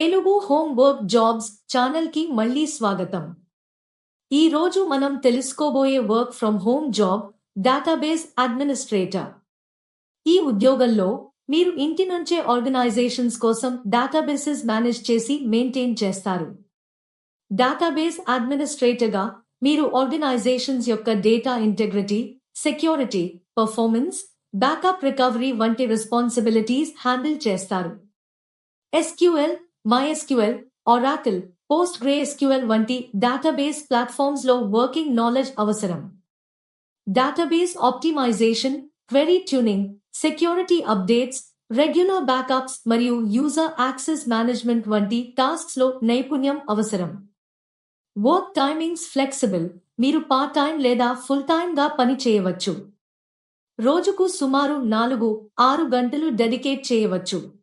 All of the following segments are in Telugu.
తెలుగు హోమ్ వర్క్ జాబ్స్ ఛానల్కి మళ్ళీ స్వాగతం. ఈ రోజు మనం తెలుసుకోబోయే work from home job database administrator. ఈ ఉద్యోగంలో మీరు ఇంటి నుంచే ఆర్గనైజేషన్స్ కోసం డేటాబేసెస్ మేనేజ్ చేసి మెయింటైన్ చేస్తారు. డేటాబేస్ అడ్మినిస్ట్రేటర్గా మీరు ఆర్గనైజేషన్స్ యొక్క data integrity security performance backup recovery వంటి రెస్పాన్సిబిలిటీస్ హ్యాండిల్ చేస్తారు. ఎస్క్యూఎల్ MySQL, Oracle, PostgreSQL వంటి డేటాబేస్ ప్లాట్ఫామ్స్లో వర్కింగ్ నాలెడ్జ్ అవసరం. Database optimization query tuning security updates regular backups మరియు యూజర్ యాక్సెస్ మేనేజ్మెంట్ వంటి టాస్క్స్లో నైపుణ్యం అవసరం. వర్క్ టైమింగ్స్ ఫ్లెక్సిబుల్ మీరు పార్ట్ టైం లేదా ఫుల్ టైం గా పని చేయవచ్చు. రోజుకు సుమారు నాలుగు ఆరు గంటలు డెడికేట్ చేయవచ్చు.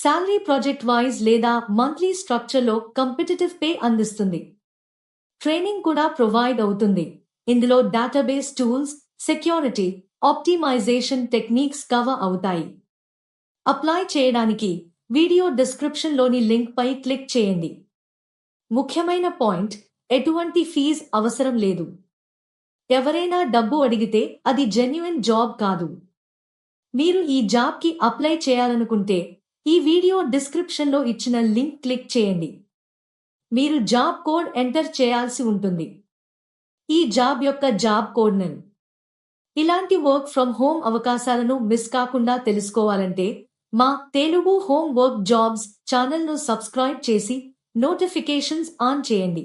శాలరీ ప్రాజెక్ట్ వైజ్ లేదా మంత్లీ స్ట్రక్చర్లో కంపిటేటివ్ పే అందిస్తుంది. ట్రైనింగ్ కూడా ప్రొవైడ్ అవుతుంది. ఇందులో database tools security optimization techniques cover అవుతాయి. అప్లై చేయడానికి వీడియో డిస్క్రిప్షన్లోని లింక్పై క్లిక్ చేయండి. ముఖ్యమైన పాయింట్ ఎటువంటి ఫీజ్ అవసరం లేదు. ఎవరైనా డబ్బు అడిగితే అది జెన్యున్ జాబ్ కాదు. మీరు ఈ జాబ్కి అప్లై చేయాలనుకుంటే ఈ వీడియో డిస్క్రిప్షన్లో ఇచ్చిన లింక్ క్లిక్ చేయండి. మీరు జాబ్ కోడ్ ఎంటర్ చేయాల్సి ఉంటుంది. ఈ జాబ్ యొక్క జాబ్ కోడ్ నెన్ ఇలాంటి వర్క్ ఫ్రమ్ హోమ్ అవకాశాలను మిస్ కాకుండా తెలుసుకోవాలంటే మా తెలుగు హోమ్ వర్క్ జాబ్స్ ఛానల్ను సబ్స్క్రైబ్ చేసి నోటిఫికేషన్స్ ఆన్ చేయండి.